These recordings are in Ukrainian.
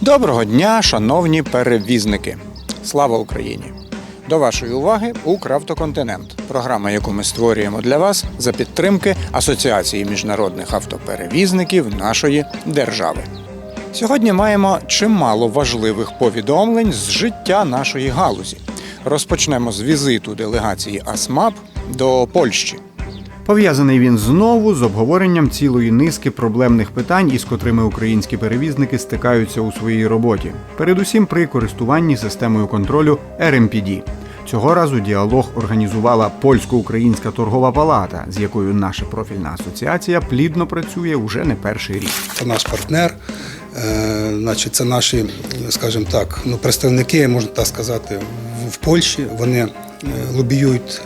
Доброго дня, шановні перевізники! Слава Україні! До вашої уваги Укравтоконтинент, програма, яку ми створюємо для вас за підтримки Асоціації міжнародних автоперевізників нашої держави. Сьогодні маємо чимало важливих повідомлень з життя нашої галузі. Розпочнемо з візиту делегації АСМАП до Польщі. Пов'язаний він знову з обговоренням цілої низки проблемних питань, із котрими українські перевізники стикаються у своїй роботі, передусім при користуванні системою контролю RMPD. Цього разу діалог організувала польсько-українська торгова палата, з якою наша профільна асоціація плідно працює уже не перший рік. Це наш партнер, е, значить, це наші, скажімо так, ну, представники, можна так сказати, в- в Польщі. Вони е, лобіюють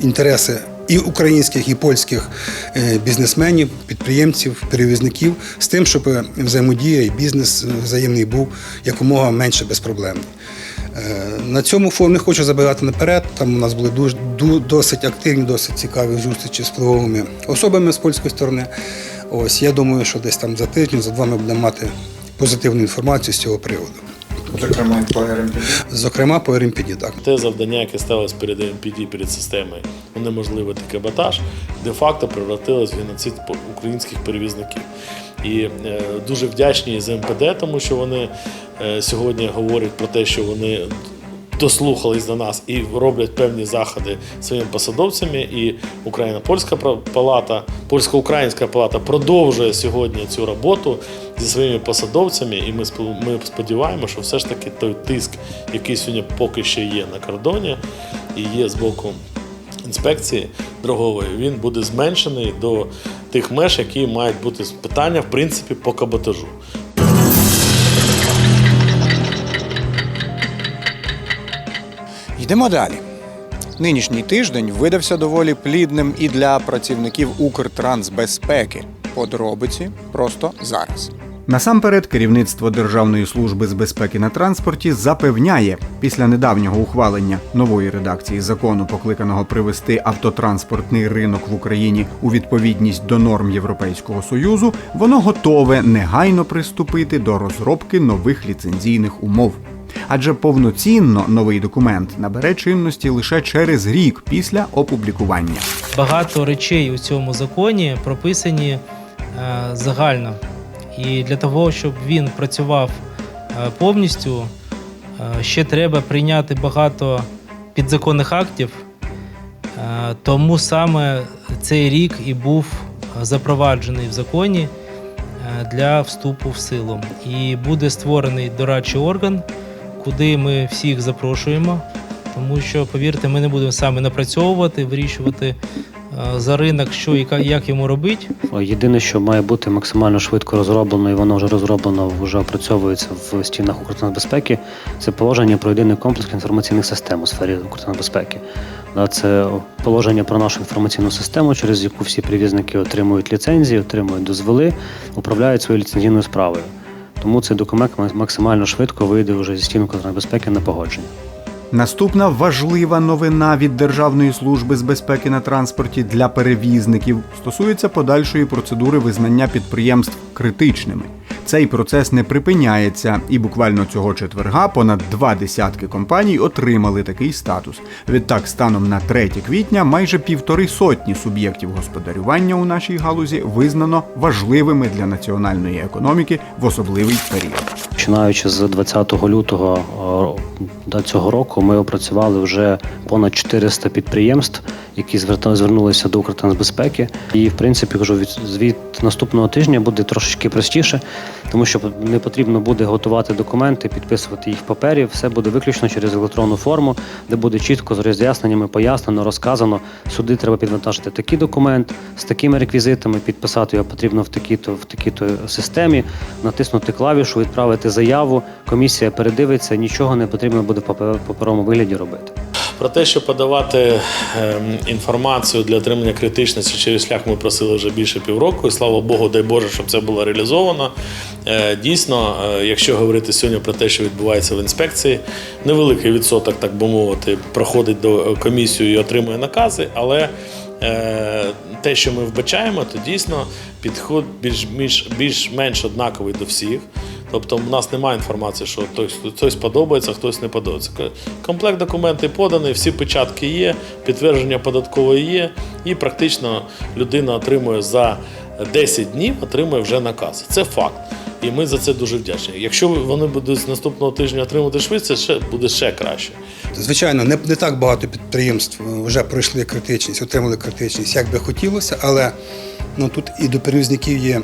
інтереси і українських, і польських е, бізнесменів, підприємців, перевізників з тим, щоб взаємодія і бізнес взаємний був якомога менше безпроблемний. Е, На цьому фоні не хочу забігати наперед. Там у нас були дуже досить активні, досить цікаві зустрічі з впливовими особами з польської сторони. Ось я думаю, що десь там за тиждень, за два ми будемо мати позитивну інформацію з цього приводу. Зокрема, по RMPD. Зокрема, по РМПД, так. Те завдання, яке сталося перед МПД, перед системою, унеможливити каботаж, де-факто превратилось в геноцид по- українських перевізників. І е, дуже вдячні з МПД, тому що вони е, сьогодні говорять про те, що вони дослухались до нас і роблять певні заходи своїми посадовцями. І Україна польська палата, польсько-українська палата продовжує сьогодні цю роботу зі своїми посадовцями. І ми ми сподіваємося, що все ж таки той тиск, який сьогодні поки що є на кордоні, і є з боку інспекції дорогової, він буде зменшений до тих меж, які мають бути питання, в принципі, по каботажу. Йдемо далі. Нинішній тиждень видався доволі плідним і для працівників Укртрансбезпеки. Подробиці просто зараз. Насамперед, керівництво Державної служби з безпеки на транспорті запевняє, після недавнього ухвалення нової редакції закону, покликаного привести автотранспортний ринок в Україні у відповідність до норм Європейського союзу, воно готове негайно приступити до розробки нових ліцензійних умов. Адже повноцінно новий документ набере чинності лише через рік після опублікування. багато речей у цьому законі прописані е, загально. І для того, щоб він працював е, повністю, е, ще треба прийняти багато підзаконних актів. Тому саме цей рік і був запроваджений в законі для вступу в силу. І буде створений дорадчий орган, куди ми всіх запрошуємо. Тому що, повірте, ми не будемо саме напрацьовувати, вирішувати е, за ринок, що і як йому робити. Єдине, що має бути максимально швидко розроблено, і воно вже розроблено, вже опрацьовується в стінах Укртрансбезпеки, це положення про єдиний комплекс інформаційних систем у сфері Укртрансбезпеки. Да, Це положення про нашу інформаційну систему, через яку всі привізники отримують ліцензії, отримують дозволи, управляють своєю ліцензійною справою. Тому цей документ максимально швидко вийде вже зі стін безпеки на погодження. Наступна важлива новина від Державної служби з безпеки на транспорті для перевізників стосується подальшої процедури визнання підприємств критичними. Цей процес не припиняється, і буквально цього четверга понад два десятки компаній отримали такий статус. Відтак, станом на 3 квітня, майже півтори сотні суб'єктів господарювання у нашій галузі визнано важливими для національної економіки в особливий період. Починаючи з 20 лютого е, до цього року, ми опрацювали вже понад 400 підприємств, які звернулися до Укртрансбезпеки. І в принципі, вже від, від наступного тижня буде трошечки простіше, тому що не потрібно буде готувати документи, підписувати їх в папері. Все буде виключно через електронну форму, де буде чітко з роз'ясненнями пояснено, розказано. Сюди треба підвантажити такий документ з такими реквізитами, підписати його потрібно в такій-то в такій-то системі, натиснути клавішу, відправити заяву. Комісія передивиться, нічого не потрібно буде в папе- паперовому вигляді робити. Про те, що подавати ем, інформацію для отримання критичності через шлях ми просили вже більше півроку, і слава Богу, дай Боже, щоб це було реалізовано. Е, Дійсно, е, якщо говорити сьогодні про те, що відбувається в інспекції, невеликий відсоток, так би мовити, проходить до комісію і отримує накази, але е, те, що ми вбачаємо, то дійсно підход більш, більш, більш-менш однаковий до всіх. Тобто в нас немає інформації, що хтось, хтось подобається, хтось не подобається. Комплект документів поданий, всі печатки є, підтвердження податкової є, і практично людина отримує за 10 днів отримує вже наказ. Це факт. І ми за це дуже вдячні. Якщо вони будуть з наступного тижня отримати швидше, ще буде ще краще. Звичайно, не, не так багато підприємств е, вже пройшли критичність, отримали критичність, як би хотілося, але ну, тут і до перевізників є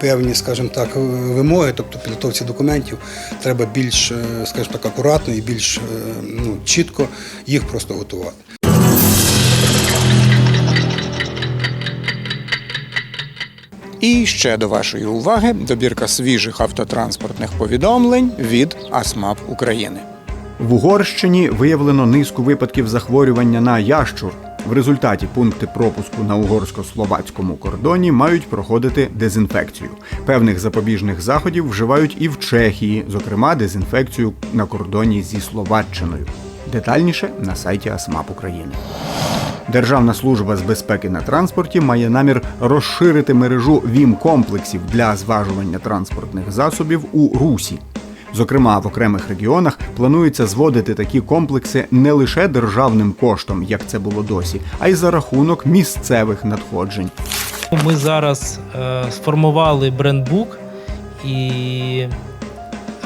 певні, скажімо так, е, вимоги, тобто підготовці документів треба більш, е, скажімо так, акуратно і більш е, ну, чітко їх просто готувати. І ще до вашої уваги добірка свіжих автотранспортних повідомлень від АСМАП України. В Угорщині виявлено низку випадків захворювання на ящур. В результаті пункти пропуску на угорсько-словацькому кордоні мають проходити дезінфекцію. Певних запобіжних заходів вживають і в Чехії, зокрема дезінфекцію на кордоні зі Словаччиною. Детальніше на сайті АСМАП України. Державна служба з безпеки на транспорті має намір розширити мережу ВІМ-комплексів для зважування транспортних засобів у Русі. Зокрема, в окремих регіонах планується зводити такі комплекси не лише державним коштом, як це було досі, а й за рахунок місцевих надходжень. Ми зараз е, сформували брендбук і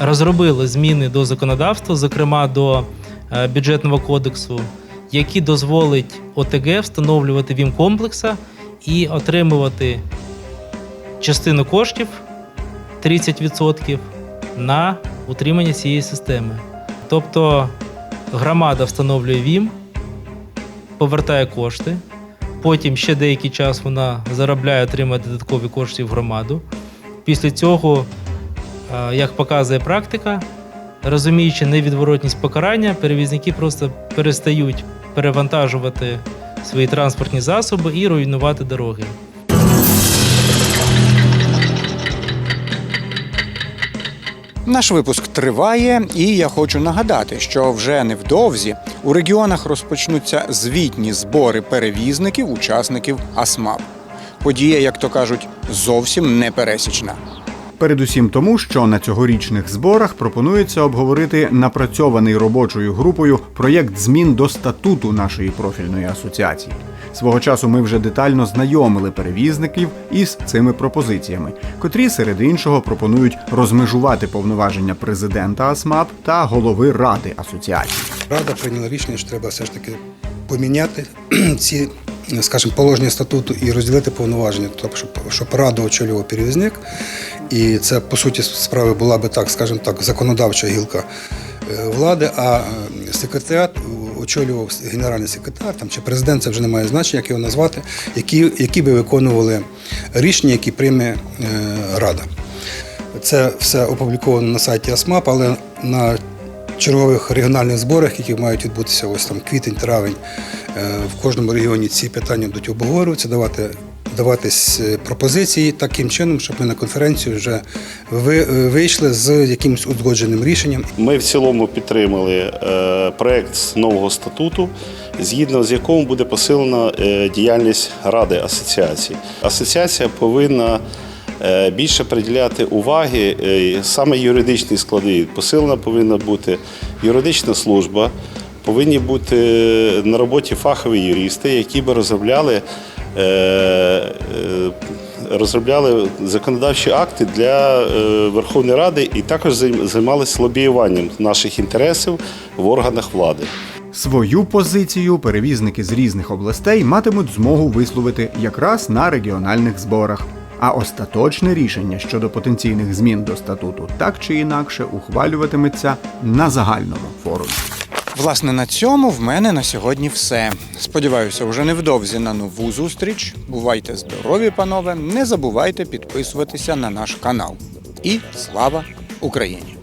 розробили зміни до законодавства, зокрема до е, бюджетного кодексу, які дозволить ОТГ встановлювати вім комплекса і отримувати частину коштів 30% на утримання цієї системи. Тобто громада встановлює ВІМ, повертає кошти. Потім ще деякий час вона заробляє, отримує додаткові кошти в громаду. Після цього, е, як показує практика, розуміючи невідворотність покарання, перевізники просто перестають перевантажувати свої транспортні засоби і руйнувати дороги. Наш випуск триває, і я хочу нагадати, що вже невдовзі у регіонах розпочнуться звітні збори перевізників, учасників АСМАП. Подія, як то кажуть, зовсім не пересічна. Передусім тому, що на цьогорічних зборах пропонується обговорити напрацьований робочою групою проєкт змін до статуту нашої профільної асоціації. Свого часу ми вже детально знайомили перевізників із цими пропозиціями, котрі серед іншого пропонують розмежувати повноваження президента АСМАП та голови ради асоціації. Рада прийняла рішення, що треба все ж таки поміняти ці, скажімо, положення статуту і розділити повноваження, тобто, щоб, щоб раду очолював перевізник. І це, по суті, справи була би так, скажімо так, законодавча гілка е, влади, а е, секретаріат очолював генеральний секретар там, чи президент, це вже не має значення, як його назвати, які, які би виконували рішення, які прийме е, Рада. Це все опубліковано на сайті АСМАП, але на чергових регіональних зборах, які мають відбутися ось там квітень-травень, е, в кожному регіоні ці питання будуть обговорюватися, давати. Даватись е, пропозиції таким чином, щоб ми на конференцію вже е, вийшли з якимось узгодженим рішенням. Ми в цілому підтримали е, проект нового статуту, згідно з яким буде посилена діяльність Ради асоціації. Асоціація повинна більше приділяти уваги саме юридичній складові. Посилена повинна бути юридична служба, повинні бути на роботі фахові юристи, які би розробляли. Е, е, Розробляли законодавчі акти для е, Верховної Ради і також займ- займалися лобіюванням наших інтересів в органах влади. Свою позицію перевізники з різних областей матимуть змогу висловити якраз на регіональних зборах. А остаточне рішення щодо потенційних змін до статуту так чи інакше ухвалюватиметься на загальному форумі. Власне, на цьому в мене на сьогодні все. Сподіваюся, вже невдовзі на нову зустріч. Бувайте здорові, панове! Не забувайте підписуватися на наш канал. І слава Україні!